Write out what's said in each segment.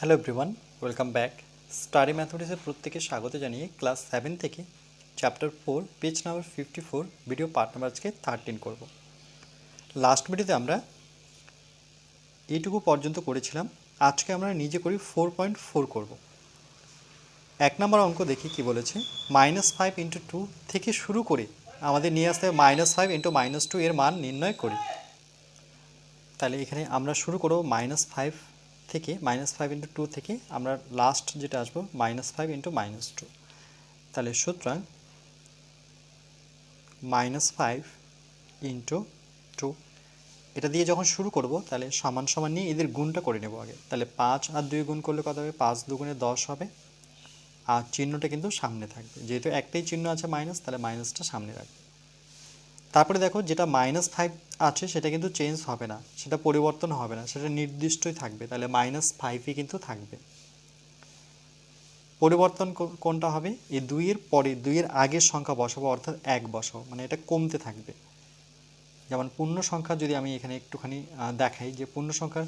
Hello everyone welcome back study ম্যাথমেটিক্সের প্রত্যেকে স্বাগত জানিয়ে ক্লাস সেভেন থেকে chapter four page number fifty four video part number আজকে thirteen করব। লাস্ট ভিডিওতে আমরা এইটুকু পর্যন্ত করেছিলাম। আজকে আমরা নিজে করি ফোর পয়েন্ট ফোর করব। এক নম্বর অঙ্ক দেখি কি বলেছে? মাইনাস ফাইভ ইন্টু টু থেকে শুরু করে আমাদের নিয়ে আসতে হবে minus five into minus two এর মান নির্ণয় করি। তাহলে এখানে আমরা শুরু করব মাইনাস ফাইভ থেকে মাইনাস ফাইভ ইন্টু টু থেকে আমরা লাস্ট যেটা আসব minus five into minus two তাহলে সুতরাং মাইনাস ফাইভ ইন্টু টু এটা দিয়ে যখন শুরু করব, তাহলে সমান সমান নিয়ে এদের গুণটা করে নেব আগে। তাহলে পাঁচ আর দুই গুণ করলে কত হবে? পাঁচ দুগুণে দশ হবে। আর চিহ্নটা কিন্তু সামনে থাকবে। যেহেতু একটাই চিহ্ন আছে মাইনাস তাহলে মাইনাসটা সামনে রাখবে। তারপরে দেখো যেটা মাইনাস ফাইভ আছে সেটা কিন্তু চেঞ্জ হবে না, সেটা পরিবর্তন হবে না, সেটা নির্দিষ্টই থাকবে, তাহলে মাইনাস ফাইভই কিন্তু থাকবে। পরিবর্তন কোনটা হবে? এই দুইয়ের পরে, দুইয়ের আগের সংখ্যা বসাবো, অর্থাৎ এক বসাবো মানে এটা কমতে থাকবে। যেমন পূর্ণ সংখ্যা যদি আমি এখানে একটুখানি দেখাই যে পূর্ণ সংখ্যার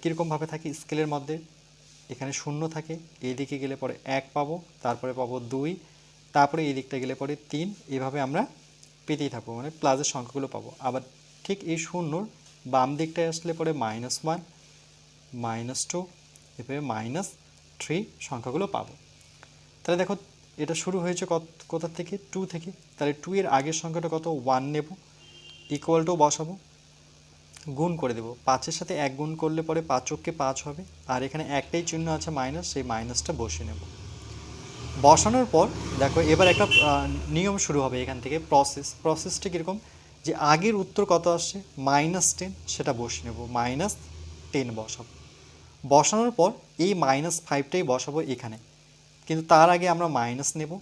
কীরকমভাবে থাকে স্কেলের মধ্যে, এখানে শূন্য থাকে, এই দিকে গেলে পরে এক পাবো, তারপরে পাবো দুই, তারপরে এই দিকটা গেলে পরে তিন, এভাবে আমরা পেতেই থাকব মানে প্লাসের সংখ্যাগুলো পাবো। আবার ঠিক এই শূন্যর বাম দিকটায় আসলে পরে মাইনাস ওয়ান মাইনাস টু এভাবে মাইনাস থ্রি সংখ্যাগুলো পাবো। তাহলে দেখো, এটা শুরু হয়েছে কত, কোথা থেকে? টু থেকে। তাহলে টু এর আগের সংখ্যাটা কত? ওয়ান নেব ইকুয়াল টু বসাবো, গুণ করে দেবো। পাঁচের সাথে এক গুণ করলে পরে পাঁচককে পাঁচ হবে, আর এখানে একটাই চিহ্ন আছে মাইনাস সেই মাইনাসটা বসিয়ে নেব। বসানোর পর, দেখো এবার একটা নিয়ম শুরু হবে এখান থেকে প্রসেস প্রসেসটা কীরকম? যে আগের উত্তর কত আসছে? মাইনাস টেন সেটা বসিয়ে নেব। মাইনাস টেন বসাবো। বসানোর পর এই মাইনাস ফাইভটাই বসাবো এখানে। কিন্তু তার আগে আমরা মাইনাস নেব।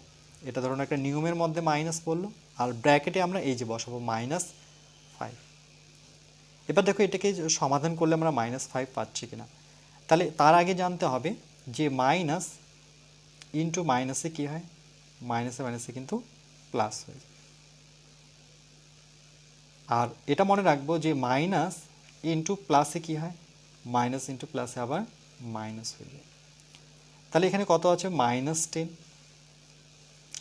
এটা ধরুন একটা নিয়মের মধ্যে মাইনাস পড়ল, আর ব্র্যাকেটে আমরা এই যে বসাবো মাইনাস ফাইভ এবার দেখো এটাকে সমাধান করলে আমরা মাইনাস ফাইভ পাচ্ছি কিনা। তাহলে তার আগে জানতে হবে যে মাইনাস ইন্টু মাইনাসে কী হয়? মাইনাসে মাইনাসে কিন্তু প্লাস হয়ে যায়। আর এটা মনে রাখব যে মাইনাস ইন্টু প্লাসে কী হয়? মাইনাস ইন্টু প্লাসে আবার মাইনাস হয়ে যায়। তাহলে এখানে কত আছে? মাইনাস টেন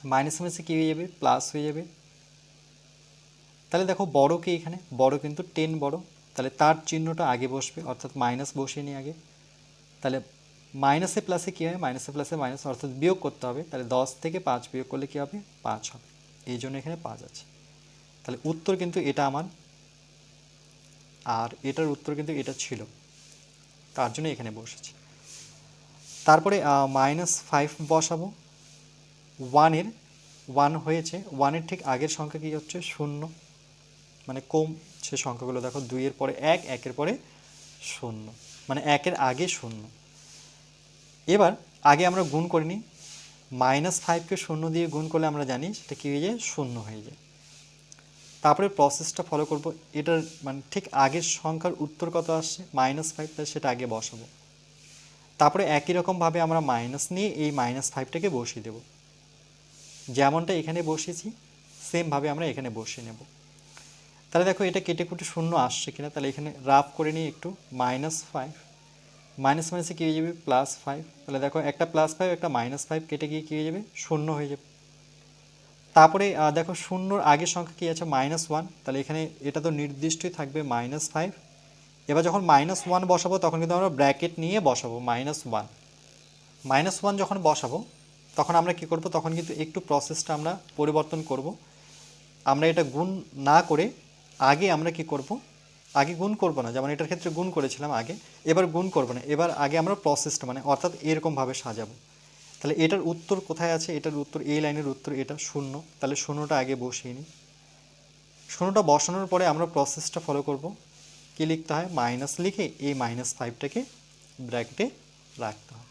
মাইনাস মাইনাসে কী হয়ে যাবে? প্লাস হয়ে যাবে। তাহলে দেখো বড় কি এখানে? বড় কিন্তু টেন বড়। তাহলে তার চিহ্নটা আগে বসবে, অর্থাৎ মাইনাস বসিয়ে নিই আগে। তাহলে মাইনাসে প্লাসে কী হয়? মাইনাসে প্লাসে মাইনাস অর্থাৎ বিয়োগ করতে হবে। তাহলে দশ থেকে পাঁচ বিয়োগ করলে কী হবে? পাঁচ হবে। এই জন্য এখানে পাঁচ আছে। তাহলে উত্তর কিন্তু এটা আমার। আর এটার উত্তর কিন্তু এটা ছিল। তার জন্য এখানে বসেছি। তারপরে মাইনাস ফাইভ বসাবো। ওয়ানের ওয়ান হয়েছে। ওয়ানের ঠিক আগের সংখ্যা কী হচ্ছে? শূন্য। মানে কম সে সংখ্যাগুলো দেখো। দুইয়ের পরে এক, একের পরে শূন্য। মানে একের আগে শূন্য। এবার আগে আমরা গুণ করিনি মাইনাস ফাইভকে শূন্য দিয়ে গুণ করলে আমরা জানি সেটা কী হয়ে যায়? শূন্য হয়ে যায়। তারপরে প্রসেসটা ফলো করব। এটার মানে ঠিক আগের সংখ্যার উত্তর কত আসছে? মাইনাস ফাইভ তাহলে সেটা আগে বসাবো। তারপরে একই রকমভাবে আমরা মাইনাস নিয়ে এই মাইনাস ফাইভটাকে বসিয়ে দেব। যেমনটা এখানে বসিয়েছি সেমভাবে আমরা এখানে বসিয়ে নেব। তাহলে দেখো এটা কেটে কুটে শূন্য আসছে কিনা? তাহলে এখানে রাফ করে নিই একটু। মাইনাস ফাইভ মাইনাস মাইনাসে কী হয়ে যাবে? প্লাস ফাইভ তাহলে দেখো একটা প্লাস ফাইভ একটা মাইনাস ফাইভ কেটে গিয়ে কী হয়ে যাবে? শূন্য হয়ে যাবে। তারপরে দেখো শূন্যর আগের সংখ্যা কী আছে? মাইনাস ওয়ান তাহলে এখানে এটা তো নির্দিষ্টই থাকবে মাইনাস ফাইভ এবার যখন মাইনাস ওয়ান বসাবো, তখন কিন্তু আমরা ব্র্যাকেট নিয়ে বসাবো মাইনাস ওয়ান মাইনাস ওয়ান যখন বসাবো, তখন আমরা কি করব? তখন কিন্তু একটু প্রসেসটা আমরা পরিবর্তন করব। আমরা এটা গুণ না করে আগে আমরা কি করব? আগে গুণ করব না। যেমন এটার ক্ষেত্রে গুণ করেছিলাম আগে, এবার গুণ করব না। এবার আগে আমরা প্রসেসটা মানে অর্থাৎ এরকমভাবে সাজাবো। তাহলে এটার উত্তর কোথায় আছে? এটার উত্তর, এই লাইনের উত্তর এটা শূন্য। তাহলে শূন্যটা আগে বসিয়ে নিই। শূন্যটা বসানোর পরে আমরা প্রসেসটা ফলো করব। কি লিখতে হয়? মাইনাস লিখে এই মাইনাস ফাইভটাকে ব্র্যাকেটে রাখতে হয়।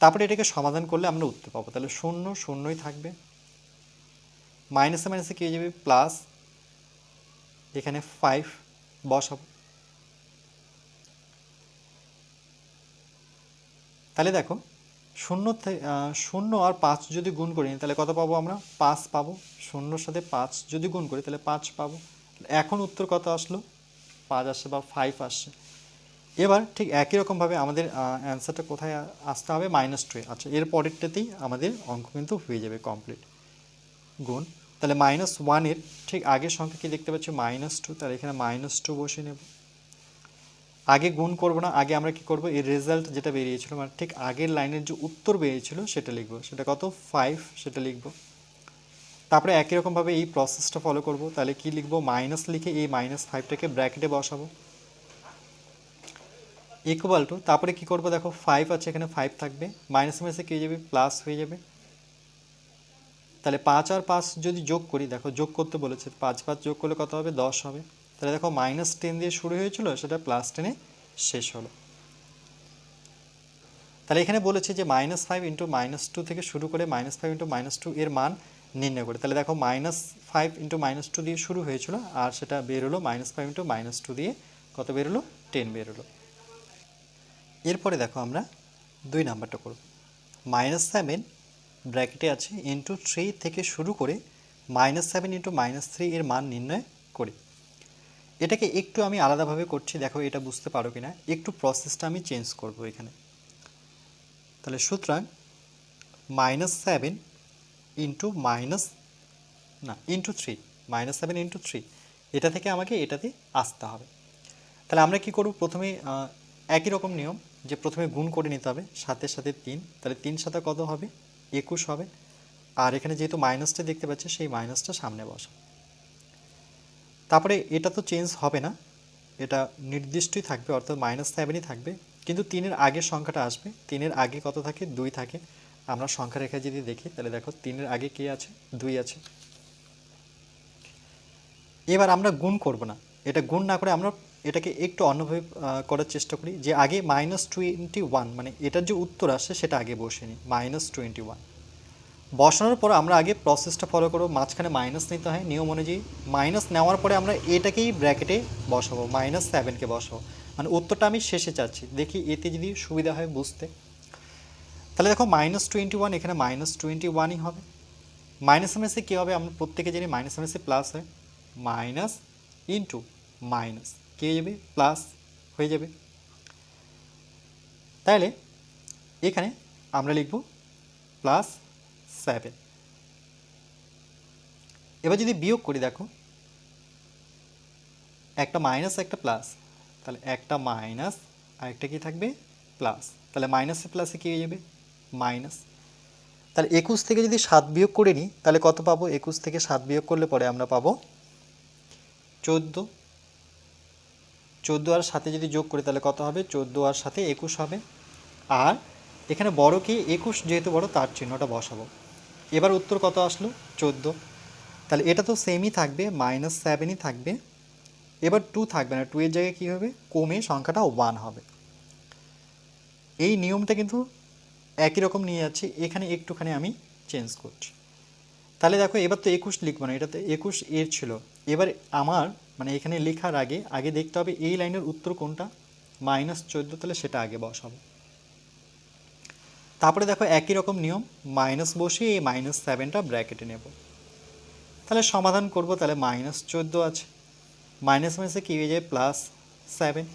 তারপরে এটাকে সমাধান করলে আমরা উত্তর পাবো। তাহলে শূন্য, শূন্যই থাকবে। মাইনাসে মাইনাসে কী যাবে? প্লাস এখানে ফাইভ বসাবো। তাহলে দেখো, শূন্য শূন্য আর পাঁচ যদি গুণ করি, তাহলে কত পাবো আমরা? পাঁচ পাবো। শূন্যর সাথে পাঁচ যদি গুণ করি, তাহলে পাঁচ পাবো। এখন উত্তর কত আসলো? পাঁচ আসছে বা ফাইভ আসছে। এবার ঠিক একই রকমভাবে আমাদের অ্যান্সারটা কোথায় আসতে হবে? মাইনাস টু আচ্ছা এর পরেরটাতেই আমাদের অঙ্ক কিন্তু হয়ে যাবে কমপ্লিট গুণ তাহলে মাইনাস ওয়ানের ঠিক আগের সংখ্যা কি দেখতে পাচ্ছি? মাইনাস টু তাহলে এখানে মাইনাস টু বসে নেব। আগে গুণ করব না, আগে আমরা কি করব? এর রেজাল্ট যেটা বেরিয়েছিল মানে ঠিক আগের লাইনের যে উত্তর বেরিয়েছিল, সেটা লিখব। সেটা কত? ফাইভ সেটা লিখব। তারপরে একই রকমভাবে এই প্রসেসটা ফলো করব। তাহলে কি লিখব? মাইনাস লিখে এই মাইনাস ফাইভটাকে ব্র্যাকেটে বসাবো। ইকুয়াল টু তারপরে কি করব? দেখো ফাইভ আছে, এখানে ফাইভ থাকবে। মাইনাস মাইনাসে কি যাবে? প্লাস হয়ে যাবে। তাহলে পাঁচ আর পাঁচ যদি যোগ করি, দেখো যোগ করতে বলেছে, পাঁচ পাঁচ যোগ করলে কত হবে? দশ হবে। তাহলে দেখো মাইনাস টেন দিয়ে শুরু হয়েছিল, সেটা প্লাস টেনে শেষ হলো। তাহলে এখানে বলেছে যে minus five into minus two থেকে শুরু করে minus five into minus two এর মান নির্ণয় করে। তাহলে দেখো minus five into minus two দিয়ে শুরু হয়েছিল, আর সেটা বেরোলো minus five into minus two দিয়ে কত বেরোলো টেন বেরোলো এরপরে দেখো আমরা দুই নাম্বারটা করব। মাইনাস সেভেন ব্র্যাকেটে আছে ইন্টু থ্রি থেকে শুরু করে minus seven into minus three এর মান নির্ণয় করি। এটাকে একটু আমি আলাদাভাবে করছি, দেখো এটা বুঝতে পারো কিনা। একটু প্রসেসটা আমি চেঞ্জ করব এখানে। তাহলে সুতরাং মাইনাস সেভেন ইন্টু মাইনাস না into three minus seven into three এটা থেকে আমাকে এটাতে আসতে হবে। তাহলে আমরা কি করব? প্রথমে একই রকম নিয়ম যে প্রথমে গুণ করে নিতে হবে সাতের সাথে তিন। তাহলে তিন সাথে কত হবে? একুশ হবে। আর এখানে যেহেতু মাইনাসটা দেখতে পাচ্ছি, সেই মাইনাসটা সামনে বসা তারপরে এটা তো চেঞ্জ হবে না। এটা নির্দিষ্টই থাকবে, অর্থাৎ মাইনাস সেভেনই থাকবে। কিন্তু তিনের আগের সংখ্যাটা আসবে। তিনের আগে কত থাকে? দুই থাকে। আমরা সংখ্যা রেখা যদি দেখি, তাহলে দেখো তিনের আগে কি আছে? দুই আছে। এবার আমরা গুণ করব না। এটা গুণ না করে আমরা এটাকে একটু অন্যভাবে করার চেষ্টা করি যে আগে মাইনাস টোয়েন্টি ওয়ান মানে এটার যে উত্তর আসে সেটা আগে বসে নিই মাইনাস টোয়েন্টি ওয়ান বসানোর পর আমরা আগে প্রসেসটা ফলো করব, মাঝখানে মাইনাস নিতে হয় নিয়ম অনুযায়ী। মাইনাস নেওয়ার পরে আমরা এটাকেই ব্র্যাকেটে বসাবো মাইনাস সেভেনকে বসাবো। মানে উত্তরটা আমি শেষে চাচ্ছি, দেখি এতে যদি সুবিধা হয় বুঝতে। তাহলে দেখো মাইনাস টোয়েন্টি ওয়ান এখানে মাইনাস টোয়েন্টি ওয়ানই হবে মাইনাস এমএসে কী হবে? আমরা প্রত্যেকে জানি মাইনাস এমএসে প্লাস হয়। মাইনাস ইন্টু মাইনাস কী যাবে প্লাস হয়ে যাবে। তাহলে এখানে আমরা লিখব প্লাস সেভেন এবার যদি বিয়োগ করি, দেখো, একটা মাইনাস একটা প্লাস তাহলে একটা মাইনাস আর একটা কি থাকবে? প্লাস তাহলে মাইনাসে প্লাসে কী হয়ে যাবে? মাইনাস তাহলে একুশ থেকে যদি সাত বিয়োগ করে নিই, তাহলে কত পাবো? একুশ থেকে সাত বিয়োগ করলে পরে আমরা পাবো চোদ্দ। চোদ্দ আর সাথে যদি যোগ করি, তাহলে কত হবে? চোদ্দ আর সাথে একুশ হবে। আর এখানে বড় কি? একুশ যেহেতু বড়, তার চিহ্নটা বসাবো। এবার উত্তর কত আসলো? চোদ্দ। তাহলে এটা তো সেমই থাকবে মাইনাস সেভেনই থাকবে। এবার টু থাকবে না টু এর জায়গায় কী হবে? কমে সংখ্যাটা ওয়ান হবে। এই নিয়মটা কিন্তু একই রকম নিয়ে যাচ্ছি। এখানে একটুখানি আমি চেঞ্জ করছি। তাহলে দেখো, এবার তো একুশ লিখব না এটা তো একুশ এর ছিল। এবার আমার মানে এখানে লেখার আগে আগে দেখতে হবে এই লাইনের উত্তর কোনটা? মাইনাস চোদ্দ, তাহলে সেটা আগে বসাবো। তারপরে দেখো একই রকম নিয়ম, মাইনাস বসিয়ে এই মাইনাস সেভেনটা ব্র্যাকেটে নেব। তাহলে সমাধান করব, তাহলে মাইনাস চোদ্দ আছে। মাইনাস মাইনাসে কী হয়ে যায়? Plus seven.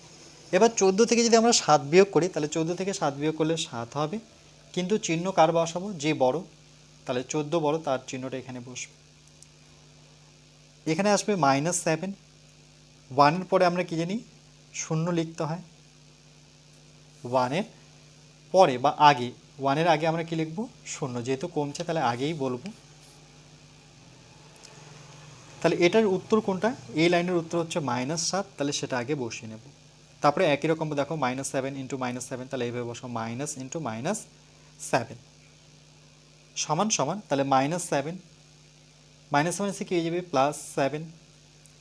এবার চোদ্দ থেকে যদি আমরা সাত বিয়োগ করি, তাহলে চোদ্দ থেকে সাত বিয়োগ করলে সাত হবে। কিন্তু চিহ্ন কার বসাবো? যে বড়, তাহলে চোদ্দ বড়, তার চিহ্নটা এখানে বসবে। এখানে আসবে মাইনাস সেভেন। ওয়ানের পরে আমরা কি জানি? শূন্য লিখতে হয়। ওয়ানের পরে বা আগে, ওয়ানের আগে আমরা কি লিখব? শূন্য। যেহেতু কমছে, তাহলে আগেই বলব। তাহলে এটার উত্তর কোনটা? এই লাইনের উত্তর হচ্ছে মাইনাস সাত, তাহলে সেটা আগে বসিয়ে নেব। তারপরে একই রকম দেখো minus seven into minus seven তাহলে এইভাবে বসো মাইনাস ইন্টু মাইনাস সেভেন সমান সমান, তাহলে মাইনাস সেভেন মাইনাস মাইনাসে কী হয়ে যাবে? প্লাস সেভেন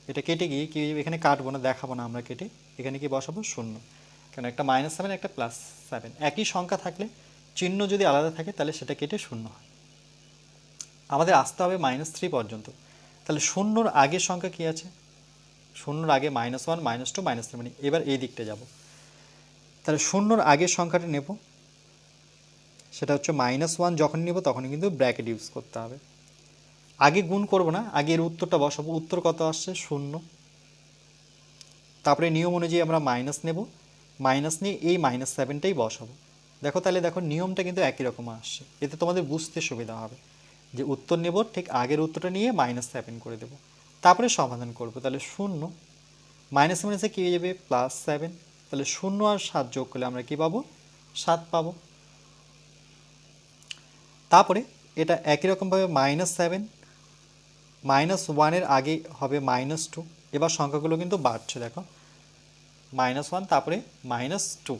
এটা কেটে গিয়ে কি এখানে কাটবো না, দেখাবো না আমরা কেটে, এখানে কি বসাবো? শূন্য। কেন একটা মাইনাস সেভেন একটা প্লাস সেভেন একই সংখ্যা থাকলে চিহ্ন যদি আলাদা থাকে, তাহলে সেটা কেটে শূন্য হয়। আমাদের আসতে হবে মাইনাস থ্রি পর্যন্ত। তাহলে শূন্যর আগের সংখ্যা কী আছে? শূন্যর আগে minus one minus two minus three মানে এবার এই দিকটা যাব। তাহলে শূন্যর আগের সংখ্যাটা নেব। সেটা হচ্ছে মাইনাস ওয়ান যখন নেব তখন কিন্তু ব্র্যাকেট ইউজ করতে হবে। আগে গুণ করব না আগে এর উত্তরটা বসাবো। উত্তর কত আসছে? শূন্য। তারপরে নিয়ম অনুযায়ী আমরা মাইনাস নেব। মাইনাস নিয়ে এই মাইনাস সেভেনটাই বসাবো। দেখো তাহলে দেখো, নিয়মটা কিন্তু একই রকম আসছে। এতে তোমাদের বুঝতে সুবিধা হবে যে উত্তর নেব, ঠিক আগের উত্তরটা নিয়ে মাইনাস সেভেন করে দেবো। তারপরে সমাধান করব। তাহলে শূন্য। মাইনাস মাইনাসে কী হয়ে যাবে? প্লাস সেভেন তাহলে শূন্য আর সাত যোগ করলে আমরা কী পাবো? সাত পাবো। তারপরে এটা একই রকমভাবে মাইনাস সেভেন মাইনাস ওয়ানের আগে হবে মাইনাস টু। এবার সংখ্যাগুলো কিন্তু বাড়ছে, দেখো। মাইনাস ওয়ান, তারপরে মাইনাস টু।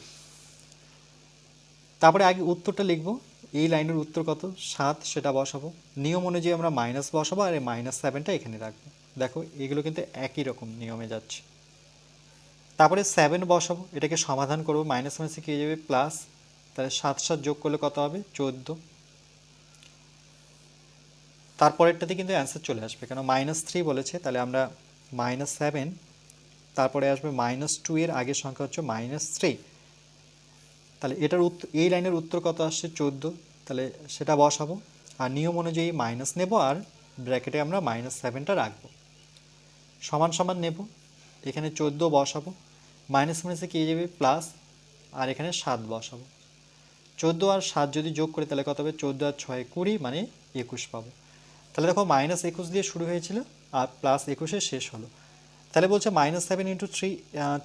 তারপরে আগে উত্তরটা লিখব। এই লাইনের উত্তর কত? সাত, সেটা বসাবো। নিয়ম অনুযায়ী আমরা মাইনাস বসাবো আর এই মাইনাস সেভেনটা এখানে রাখব। দেখো, এগুলো কিন্তু একই রকম নিয়মে যাচ্ছে। তারপরে সেভেন বসাবো। এটাকে সমাধান করব। মাইনাস মাইনাসে কী যাবে? প্লাস। তাহলে সাত সাত যোগ করলে কত হবে? চোদ্দ। তারপরেরটাতে কিন্তু অ্যান্সার চলে আসবে। কেন মাইনাস থ্রি বলেছে, তাহলে আমরা মাইনাস সেভেন তারপরে আসবে মাইনাস টু এর আগের সংখ্যা হচ্ছে মাইনাস থ্রি তাহলে এটার উত্তর এই লাইনের উত্তর কত আসছে? চোদ্দ। তাহলে সেটা বসাবো। আর নিয়ম অনুযায়ী মাইনাস নেব আর ব্র্যাকেটে আমরা মাইনাস সেভেনটা রাখব। সমান সমান নেব। এখানে চোদ্দ বসাবো। মাইনাস মাইনাসে কী যাবে? প্লাস আর এখানে সাত বসাবো। চোদ্দ আর সাত যদি যোগ করি তাহলে কত হবে? চোদ্দ আর ছয় কুড়ি মানে একুশ পাবো। তাহলে দেখো মাইনাস একুশ দিয়ে শুরু হয়েছিল আর প্লাস একুশে শেষ হলো। তাহলে বলছে মাইনাস সেভেন ইন্টু থ্রি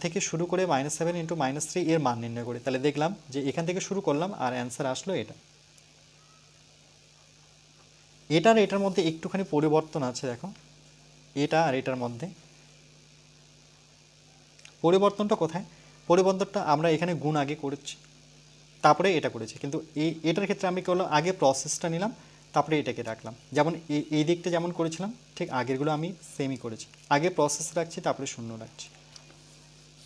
থেকে শুরু করে minus seven into minus three এর মান নির্ণয় করি। তাহলে দেখলাম যে এখান থেকে শুরু করলাম আর অ্যান্সার আসলো এটা। এটার এটার মধ্যে একটুখানি পরিবর্তন আছে দেখো। এটা আর এটার মধ্যে। পরিবর্তনটা কোথায়? পরিবর্তনটা আমরা এখানে গুণ আগে করেছি, তারপরে এটা করেছি। কিন্তু এই এটার ক্ষেত্রে আমি করলাম আগে প্রসেসটা নিলাম তারপরে এটাকে রাখলাম। যেমন এই দিকটা যেমন করেছিলাম, ঠিক আগেরগুলো আমি সেমই করেছি। আগে প্রসেস রাখছি, তারপরে শূন্য রাখছি।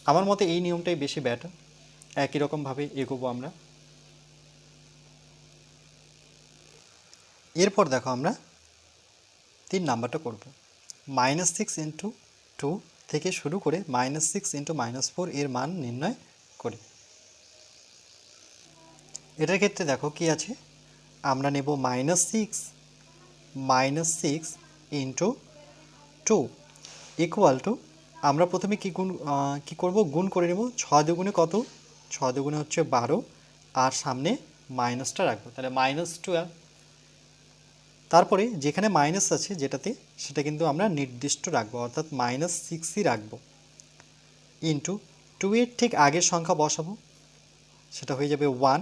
আমার মতে এই নিয়মটাই বেশি ব্যাটার একই রকমভাবে এগোবো আমরা। এরপর দেখো আমরা তিন নাম্বারটা করব। মাইনাস সিক্স ইন্টু টু থেকে শুরু করে minus six into minus four এর মান নির্ণয় করে। এটার ক্ষেত্রে দেখো কি আছে? আমরা নেব minus six minus six into two equal to আমরা প্রথমে কী গুণ কী করব? গুণ করে নেব ছয় দুগুণে কত? ছয় দুগুণে হচ্ছে বারো, আর সামনে মাইনাসটা রাখব। তাহলে মাইনাস টুয়েলভ তারপরে যেখানে মাইনাস আছে যেটাতে, সেটা কিন্তু আমরা নির্দিষ্ট রাখব, অর্থাৎ মাইনাস সিক্সই রাখব। ইন্টু টু এর ঠিক আগের সংখ্যা বসাবো। সেটা হয়ে যাবে ওয়ান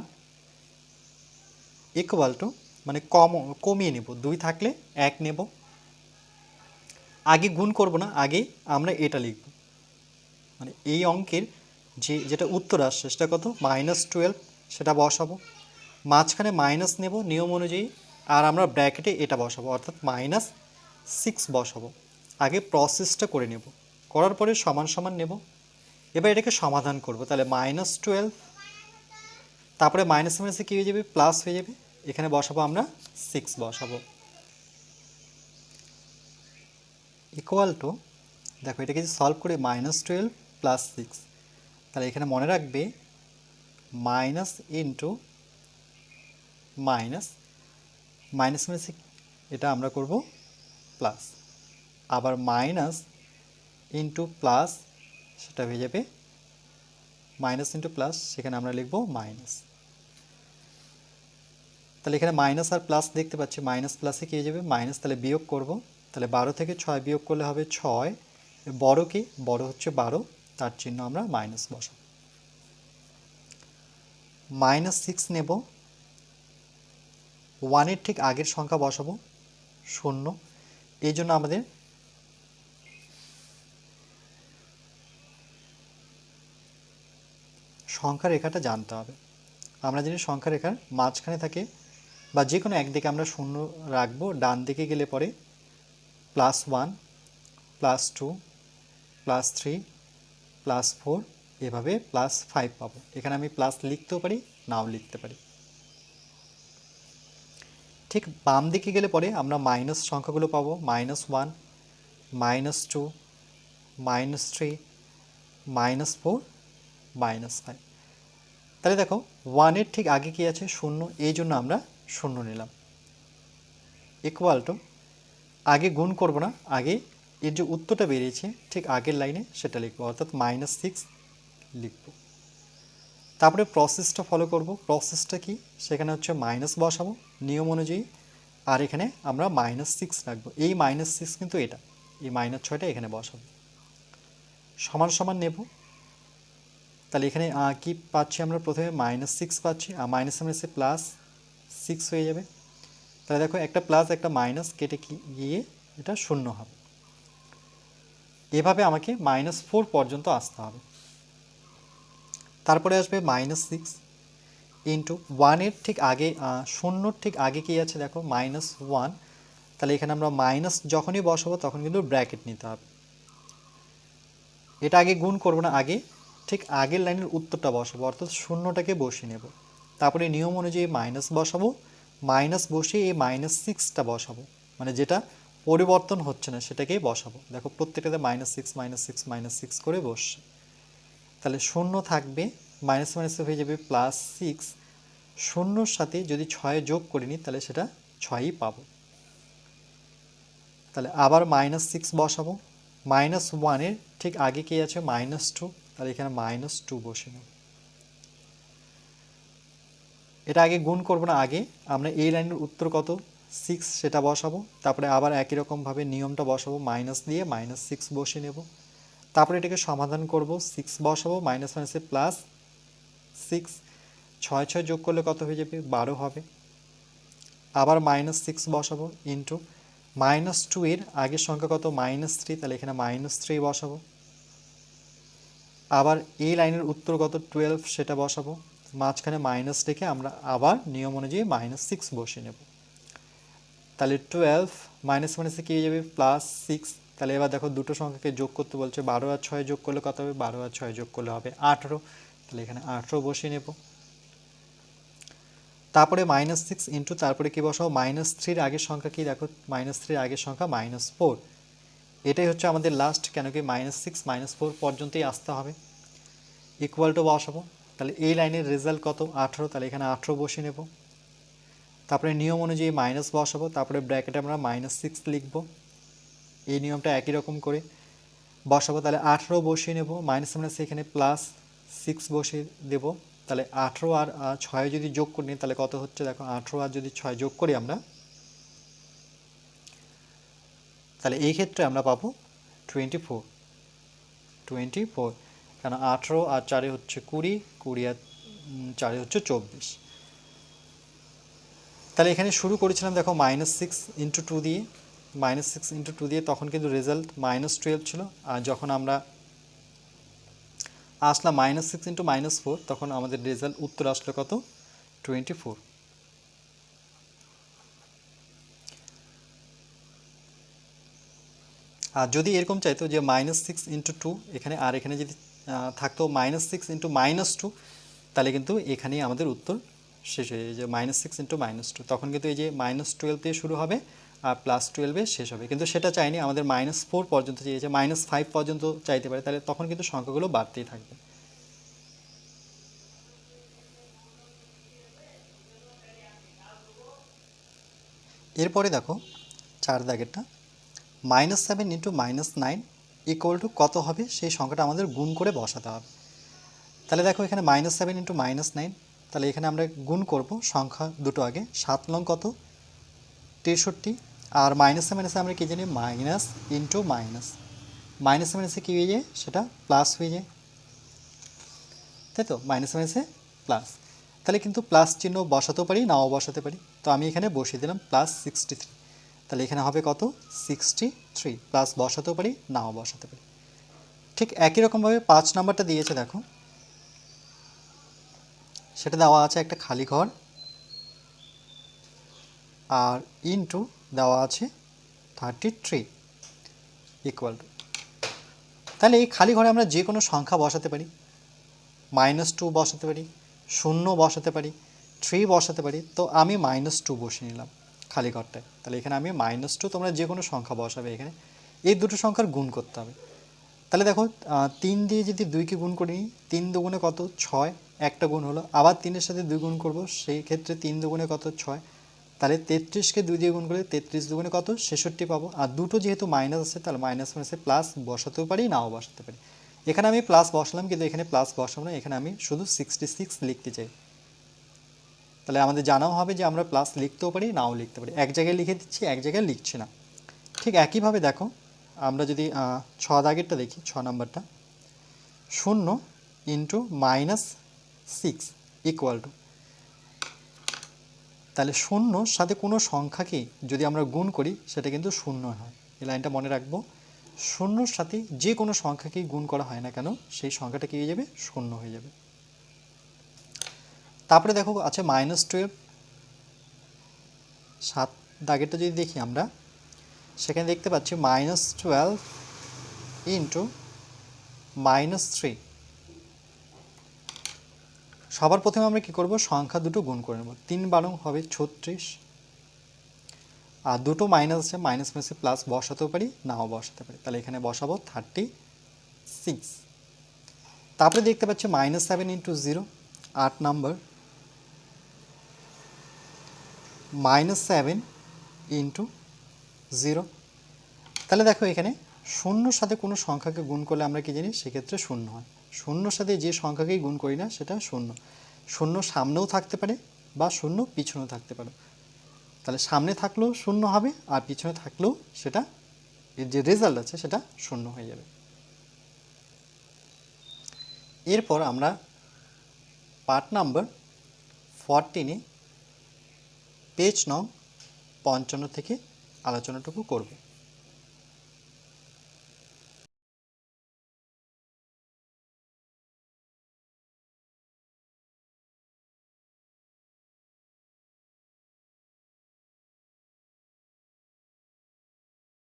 ইকুয়াল টু মানে কম, কমিয়ে নেব। দুই থাকলে এক নেব। আগে গুণ করব না, আগে আমরা এটা লিখব। মানে এই অঙ্কের যে, যেটা উত্তর আসছে, সেটা কত? মাইনাস টুয়েলভ সেটা বসাবো। মাঝখানে মাইনাস নেব নিয়ম অনুযায়ী, আর আমরা ব্র্যাকেটে এটা বসাবো, অর্থাৎ মাইনাস সিক্স বসাবো। আগে প্রসেসটা করে নেব। করার পরে সমান সমান নেব। এবার এটাকে সমাধান করব। তাহলে মাইনাস টুয়েলভ তারপরে মাইনাস মাইনাসে কী হয়ে যাবে? প্লাস হয়ে যাবে। এখানে বসাবো আমরা সিক্স বসাবো। ইকুয়াল টু দেখো এটাকে যদি সলভ করে মাইনাস টুয়েলভ প্লাস সিক্স তাহলে এখানে মনে রাখবে মাইনাস ইন্টু মাইনাস মাইনাস মাইনাসে এটা আমরা করব প্লাস আবার মাইনাস ইন্টু প্লাস সেটা হয়ে যাবে মাইনাস ইন্টু প্লাস সেখানে আমরা লিখব মাইনাস তাহলে এখানে মাইনাস আর প্লাস দেখতে পাচ্ছি। মাইনাস প্লাসে কী যাবে? মাইনাস তাহলে বিয়োগ করব। তাহলে বারো থেকে ছয় বিয়োগ করলে হবে ছয়। বড় কি? বড় হচ্ছে বারো। তার চিহ্ন আমরা মাইনাস বসাব। মাইনাস সিক্স নেব। ওয়ানের ঠিক আগের সংখ্যা বসাবো। শূন্য। এই জন্য আমাদের সংখ্যা রেখাটা জানতে হবে। আমরা জানি সংখ্যা রেখার মাঝখানে থাকে বা যে কোনো একদিকে আমরা শূন্য রাখব, ডান দিকে গেলে পরে plus one plus two plus three plus four এভাবে প্লাস ফাইভ পাবো। এখানে আমি প্লাস লিখতেও পারি, নাও লিখতে পারি। ঠিক বাম দিকে গেলে পরে আমরা মাইনাস সংখ্যাগুলো পাবো minus one minus two minus three minus four minus five তাহলে দেখো ওয়ানের ঠিক আগে কি আছে? শূন্য, এই জন্য আমরা শূন্য নিলাম। ইকুয়াল টু, আগে গুণ করব না, আগে এর যে উত্তরটা বেরিয়েছে, ঠিক আগের লাইনে সেটা লিখব, অর্থাৎ মাইনাস সিক্স লিখব। তারপরে প্রসেসটা ফলো করব। প্রসেসটা কি? সেখানে হচ্ছে মাইনাস বসাবো, নিয়ম অনুযায়ী। আর এখানে আমরা মাইনাস সিক্স রাখব। এই মাইনাস সিক্স কিন্তু এটা, এই মাইনাস ছয়টা এখানে বসাবো। সমান সমান নেব। তাহলে এখানে কি পাচ্ছি আমরা প্রথমে? মাইনাস সিক্স পাচ্ছি। আর মাইনাস মাইনাসে প্লাস সিক্স হয়ে যাবে। তাহলে দেখো একটা প্লাস একটা মাইনাস কেটে গিয়ে এটা শূন্য হবে। এভাবে আমাকে মাইনাস ফোর পর্যন্ত আসতে হবে। তারপরে আসবে মাইনাস সিক্স ইন্টু ওয়ানের ঠিক আগে শূন্যর ঠিক আগে কি আছে দেখো? মাইনাস ওয়ান তাহলে এখানে আমরা মাইনাস যখনই বসাবো তখন কিন্তু ব্র্যাকেট নিতে হবে। এটা আগে গুণ করব না, আগে ঠিক আগের লাইনের উত্তরটা বসাবো, অর্থাৎ শূন্যটাকে বসিয়ে নেব। তারপরে নিয়ম অনুযায়ী মাইনাস বসাবো মাইনাস বসে এই মাইনাস সিক্সটা বসাবো। মানে যেটা পরিবর্তন হচ্ছে না, সেটাকেই বসাবো। দেখো প্রত্যেকটাতে minus six minus six minus six করে বসছে। তাহলে শূন্য থাকবে মাইনাস মাইনাসে হয়ে যাবে প্লাস সিক্স শূন্যর সাথে যদি ছয় যোগ করে নিই, তাহলে সেটা ছয়ই পাবো। তাহলে আবার মাইনাস সিক্স বসাবো। মাইনাস ওয়ানের ঠিক আগে কি আছে? মাইনাস টু তাহলে এখানে মাইনাস টু বসে নেব। এটা আগে গুণ করব না, আগে আমরা এই লাইনের উত্তর কত? সিক্স সেটা বসাবো, তারপরে আবার একই রকমভাবে নিয়মটা বসাবো মাইনাস দিয়ে মাইনাস সিক্স বসে নেব। তারপরে এটাকে সমাধান করব সিক্স বসাবো মাইনাস মাইনাসে প্লাস সিক্স ছয় ছয় যোগ করলে কত হয়ে যাবে? বারো হবে। আবার মাইনাস সিক্স বসাবো ইন্টু মাইনাস টু এর আগের সংখ্যা কত? মাইনাস থ্রি তাহলে এখানে মাইনাস থ্রি বসাবো। আবার এই লাইনের উত্তর কত? টুয়েলভ সেটা বসাবো। মাঝখানে মাইনাস রেখে আমরা আবার নিয়ম অনুযায়ী মাইনাস সিক্স বসিয়ে নেব। তাহলে টুয়েলভ মাইনাস মাইনাসে কী যাবে? প্লাস সিক্স তাহলে এবার দেখো দুটো সংখ্যাকে যোগ করতে বলছে বারো আর ছয় যোগ করলে কত হবে? বারো আর ছয় যোগ করলে হবে আঠেরো। তাহলে এখানে আঠেরো বসিয়ে নেব। তারপরে মাইনাস সিক্স ইন্টু তারপরে কী বসাবো মাইনাস থ্রির আগের সংখ্যা কি? দেখো মাইনাস থ্রির আগের সংখ্যা মাইনাস ফোর এটাই হচ্ছে আমাদের লাস্ট কেন কি? মাইনাস সিক্স মাইনাস ফোর পর্যন্তই আসতে হবে। ইকুয়াল টু বসাবো। তাহলে এই লাইনের রেজাল্ট কত? আঠেরো, তাহলে এখানে আঠেরো বসিয়ে নেব। তারপরে নিয়ম অনুযায়ী মাইনাস বসাবো, তারপরে ব্র্যাকেটে আমরা মাইনাস সিক্স লিখব। এই নিয়মটা একই রকম করে বসাবো, তাহলে আঠেরো বসিয়ে নেব মাইনাস মাইনাস এখানে প্লাস সিক্স বসিয়ে দেব। তাহলে আঠেরো আর ছয় যদি যোগ করি তাহলে কত হচ্ছে? দেখো, আঠেরো আর যদি ছয় যোগ করি আমরা, তাহলে এই ক্ষেত্রে আমরা পাবো টোয়েন্টি ফোর টোয়েন্টি ফোর কেন আঠেরো আর চারে হচ্ছে কুড়ি কুড়ি আর চারে হচ্ছে চব্বিশ। তাহলে এখানে শুরু করেছিলাম দেখো মাইনাস সিক্স ইন্টু টু দিয়ে। মাইনাস সিক্স ইন্টু টু দিয়ে তখন কিন্তু রেজাল্ট মাইনাস টুয়েলভ ছিল। আর যখন আমরা আসলাম minus six into minus four তখন আমাদের রেজাল্ট উত্তর আসলো কত? টোয়েন্টি ফোর আর যদি এরকম চাইতো যে মাইনাস সিক্স ইন্টু টু এখানে আর এখানে যদি থাকতো minus six into minus two তাহলে কিন্তু এখানেই আমাদের উত্তর শেষ হয়ে যে minus six into minus two তখন কিন্তু এই যে মাইনাস টুয়েলভ দিয়ে শুরু হবে, আর প্লাস টুয়েলভে শেষ হবে। কিন্তু সেটা চাইনি, আমাদের মাইনাস ফোর পর্যন্ত চেয়েছে। মাইনাস ফাইভ পর্যন্ত চাইতে পারে, তাহলে তখন কিন্তু সংখ্যাগুলো বাড়তেই থাকবে। এরপরে দেখো, চার দাগেরটা। Minus seven into minus nine equal to কত হবে? সেই সংখ্যাটা আমাদের গুণ করে বসাতে হবে। তাহলে দেখো এখানে minus seven into minus nine তাহলে এখানে আমরা গুণ করব সংখ্যা দুটো আগে। সাত লং কত? তেষট্টি। আর মাইনাসে মাইনাসে আমরা কী জানি? মাইনাস ইন্টু মাইনাস মাইনাসে মাইনাসে কী হয়ে যায়? সেটা প্লাস হয়ে যায়। তাই তো? মাইনাসে মাইনাসে প্লাস তাহলে কিন্তু প্লাস চিহ্ন বসাতেও পারি, নাও বসাতে পারি। তো আমি এখানে বসিয়ে দিলাম প্লাস সিক্সটি থ্রি তাহলে এখানে হবে কত? সিক্সটি থ্রি প্লাস বসাতেও পারি, নাও বসাতে পারি। ঠিক একই রকমভাবে পাঁচ নাম্বারটা দিয়েছে, দেখো। সেটা দেওয়া আছে একটা খালি ঘর, আর ইনটু দেওয়া আছে থার্টি থ্রি ইকুয়াল টু তাহলে এই খালি ঘরে আমরা যে কোনো সংখ্যা বসাতে পারি। মাইনাস টু বসাতে পারি, শূন্য বসাতে পারি থ্রি বসাতে পারি। তো আমি মাইনাস টু বসিয়ে নিলাম। খালি ঘরটায় তাহলে এখানে আমি মাইনাস টু তোমরা যে কোনো সংখ্যা বসাবে এখানে। এই দুটো সংখ্যার গুণ করতে হবে। তাহলে দেখো তিন দিয়ে যদি দুইকে গুণ করি, তিন দুগুণে কত? ছয়। একটা গুণ হলো। আবার তিনের সাথে দুই গুণ করব সেই ক্ষেত্রে তিন দুগুণে কত? ছয়। তাহলে তেত্রিশকে দুই দিয়ে গুণ করলে তেত্রিশ দুগুণে কত? ছেষট্টি পাবো। আর দুটো যেহেতু মাইনাস আছে, তাহলে মাইনাস মাইনাসে প্লাস বসাতেও পারি, নাও বসাতে পারি। এখানে আমি প্লাস বসালাম, কিন্তু এখানে প্লাস বসাবো না। এখানে আমি শুধু সিক্সটি সিক্স লিখতে চাই। তাহলে আমাদের জানাও হবে যে আমরা প্লাস লিখতেও পারি, নাও লিখতে পারি। এক জায়গায় লিখে দিচ্ছি, এক জায়গায় লিখছি না। ঠিক একইভাবে দেখো, আমরা যদি ছ দাগেরটা দেখি, ছ নাম্বারটা। শূন্য into minus six equal to তাহলে শূন্যর সাথে কোনো সংখ্যাকে যদি আমরা গুণ করি, সেটা কিন্তু শূন্য হয়। এই লাইনটা মনে রাখব। শূন্যর সাথে যে কোনো সংখ্যাকেই গুণ করা হয় না কেন, সেই সংখ্যাটা কী হয়ে যাবে? শূন্য হয়ে যাবে। তারপরে দেখো আছে মাইনাস টুয়েলভ সাত দাগেরটা যদি দেখি আমরা, সেখানে দেখতে পাচ্ছি minus twelve into minus three সবার প্রথমে আমরা কি করব? সংখ্যা দুটো গুণ করে নেব। তিন বারং হবে ছত্রিশ। আর দুটো মাইনাস আছে মাইনাস মাইনাসে প্লাস বসাতেও পারি, নাও বসাতে পারি। তাহলে এখানে বসাবো থার্টি সিক্স তারপরে দেখতে পাচ্ছি মাইনাস সেভেন ইন্টু জিরো আট number minus seven into zero তাহলে দেখো এখানে শূন্যর সাথে কোনো সংখ্যাকে গুণ করলে আমরা কি জানি, সেক্ষেত্রে শূন্য হয়। শূন্যর সাথে যে সংখ্যাকেই গুণ করি না, সেটা শূন্য। শূন্য সামনেও থাকতে পারে বা শূন্য পিছনেও থাকতে পারে। তাহলে সামনে থাকলেও শূন্য হবে আর পিছনে থাকলেও সেটা, এর যে রেজাল্ট আছে সেটা শূন্য হয়ে যাবে। এরপর আমরা পার্ট নাম্বার ফরটিনে পেজ নং পঞ্চান্ন থেকে আলোচনাটুকু করব।